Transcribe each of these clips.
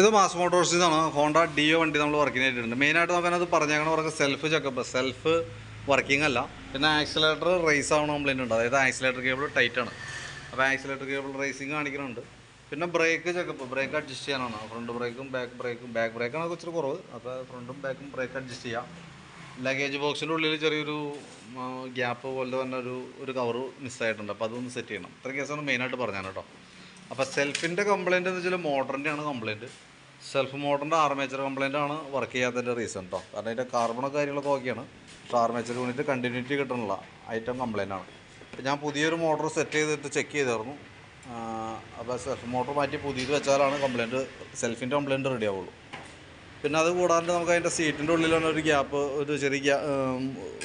ഇത് മാസ് മോട്ടോഴ്സിൽ നിന്നാണ് Honda deo വണ്ടി നമ്മൾ വർക്കിംഗ് ആയിട്ടുണ്ട് മെയിനായിട്ട് നോക്കാനത് പറഞ്ഞേക്കണ പറഞ്ഞ സെൽഫ് ചെക്കപ്പ് സെൽഫ് വർക്കിംഗ് അല്ല. പിന്നെ ആക്സിലേറ്റർ റേസ് ആവണ കംപ്ലൈന്റ് ഉണ്ട്. അതായത് ആക്സിലേറ്റർ കേബിൾ ടൈറ്റ് ആണ്. അപ്പോൾ ആക്സിലേറ്റർ കേബിൾ റേസിങ് കാണിക്കുന്നുണ്ട് പിന്നെ ബ്രേക്ക് ചെക്കപ്പ് ബ്രേക്ക് അഡ്ജസ്റ്റ് ചെയ്യാനാണ്. ഫ്രണ്ട് ബ്രേക്കും ബാക്ക് ബ്രേക്കും ബാക്ക് ബ്രേക്കാണ് കുറച്ച് കുറവ്. അപ്പോൾ ഫ്രണ്ടും ബാക്കും ബ്രേക്ക് അഡ്ജസ്റ്റ് ചെയ്യാം. ലഗേജ് ബോക്സിന്റെ ഉള്ളിൽ ചെറിയൊരു ഗ്യാപ്പ് പോലെ തന്നെ ഒരു ഒരു കവറ് മിസ്സായിട്ടുണ്ട് അപ്പോൾ അതൊന്ന് സെറ്റ് ചെയ്യണം. ഇത്ര കേസാണ് മെയിനായിട്ട് പറഞ്ഞാൽ കേട്ടോ. അപ്പോൾ സെൽഫിന്റെ കംപ്ലയിന്റ് എന്ന് വെച്ചാൽ മോട്ടറിന്റെയാണ് കംപ്ലയിന്റ് സെൽഫ് മോട്ടറിന്റെ ആർമേച്ചർ കംപ്ലയിന്റ് ആണ് വർക്ക് ചെയ്യാത്തതിന്റെ റീസൺ കേട്ടോ കാരണം അതിന്റെ കാർബണോ കാര്യങ്ങളൊക്കെ ഓക്കെയാണ്. പക്ഷേ ആർമേച്ചർ യൂണിറ്റ് കണ്ടിന്യൂറ്റി കിട്ടണില്ല. ഐറ്റം കംപ്ലയിന്റ് ആണ്. ഞാൻ പുതിയൊരു മോട്ടർ സെറ്റ് ചെയ്തിട്ട് ചെക്ക് ചെയ്തായിരുന്നു. അപ്പോൾ സെൽഫ് മോട്ടർ മാറ്റി പുതിയത് വെച്ചാലാണ് കംപ്ലയിന്റ് സെൽഫിന്റെ കംപ്ലയിന്റ് റെഡി ആവുള്ളൂ. പിന്നെ അത് കൂടാണ്ട് നമുക്ക് അതിന്റെ സീറ്റിന്റെ ഉള്ളിലാണ് ഒരു ഗ്യാപ്പ് ഒരു ചെറിയ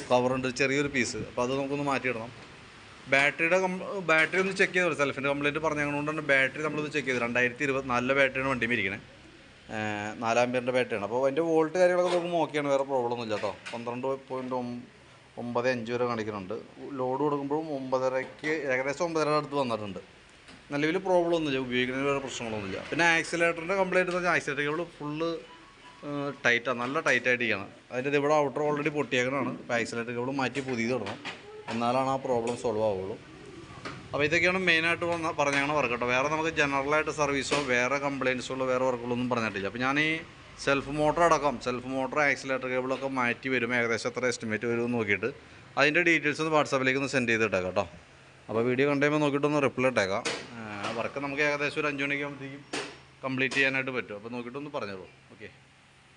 കവറുണ്ട് ചെറിയൊരു പീസ് അപ്പോൾ അത് നമുക്കൊന്ന് മാറ്റിയിടണം. ബാറ്ററിയുടെ ബാറ്ററി ഒന്ന് ചെക്ക് ചെയ്തോളൂ സെൽഫിന്റെ കംപ്ലൈന്റ് പറഞ്ഞുകൊണ്ടാണ് ബാറ്ററി നമ്മളൊന്ന് ചെക്ക് ചെയ്തു രണ്ടായിരത്തി ഇരുപത്തിനാലിലെ ബാറ്ററിയാണ് വണ്ടി ഇരിക്കണേ. നാലാം പേരിന്റെ ബാറ്ററിയാണ്. അപ്പോൾ അതിന്റെ വോൾട്ട് കാര്യങ്ങളൊക്കെ നോക്കുമ്പോൾ ഓക്കെയാണ് വേറെ പ്രോബ്ലം ഒന്നുമില്ല കേട്ടോ. പന്ത്രണ്ട് പോയിന്റ് ഒമ്പത് അഞ്ച് വരെ കാണിക്കുന്നുണ്ട്. ലോഡ് കൊടുക്കുമ്പോഴും ഒമ്പതരയ്ക്ക് ഏകദേശം ഒമ്പതര അടുത്ത് വന്നിട്ടുണ്ട്. നിലവിൽ പ്രോബ്ലം ഒന്നുമില്ല ഉപയോഗിക്കുന്നതിന് വേറെ പ്രശ്നങ്ങളൊന്നുമില്ല പിന്നെ ആക്സിലേറ്ററിന്റെ കംപ്ലൈന്റ് എന്ന് പറഞ്ഞാൽ ആക്സിലേറ്റർ കേബിൾ ഫുള്ള് ടൈറ്റാണ് നല്ല ടൈറ്റായിട്ടിരിക്കുകയാണ് അതിന്റെ ഇവിടെ ഔട്ടർ ഓൾറെഡി പൊട്ടിയേക്കണതാണ്. അപ്പോൾ ആക്സിലേറ്റർ കേബിൾ മാറ്റി പുതിയത് ഇടണം എന്നാലാണ് ആ പ്രോബ്ലം സോൾവ് ആവുള്ളൂ. അപ്പോൾ ഇതൊക്കെയാണ് മെയിനായിട്ട് വന്ന പറഞ്ഞാണ് വർക്ക് കേട്ടോ. വേറെ നമുക്ക് ജനറലായിട്ട് സർവീസോ വേറെ കംപ്ലയിൻസുകളോ വേറെ വർക്കുകളൊന്നും പറഞ്ഞിട്ടില്ല. അപ്പോൾ ഞാൻ ഈ സെൽഫ് മോട്ടർ അടക്കം സെൽഫ് മോട്ടർ ആക്സിലേറ്റർ കേബിളൊക്കെ മാറ്റി വരും. ഏകദേശം എത്ര എസ്റ്റിമേറ്റ് വരും നോക്കിയിട്ട് അതിന്റെ ഡീറ്റെയിൽസ് ഒന്ന് വാട്സാപ്പിലേക്ക് ഒന്ന് സെൻഡ് ചെയ്തിട്ടേക്കാം കേട്ടോ. അപ്പോൾ വീഡിയോ കണ്ടുകഴിയുമ്പോൾ നോക്കിയിട്ടൊന്ന് റിപ്ലൈ ഇട്ടേക്കാം. വർക്ക് നമുക്ക് ഏകദേശം ഒരു അഞ്ച് മണിക്ക് ആകുമ്പോഴത്തേക്കും കംപ്ലീറ്റ് ചെയ്യാനായിട്ട് പറ്റും. അപ്പോൾ നോക്കിയിട്ടൊന്ന് പറഞ്ഞോളൂ.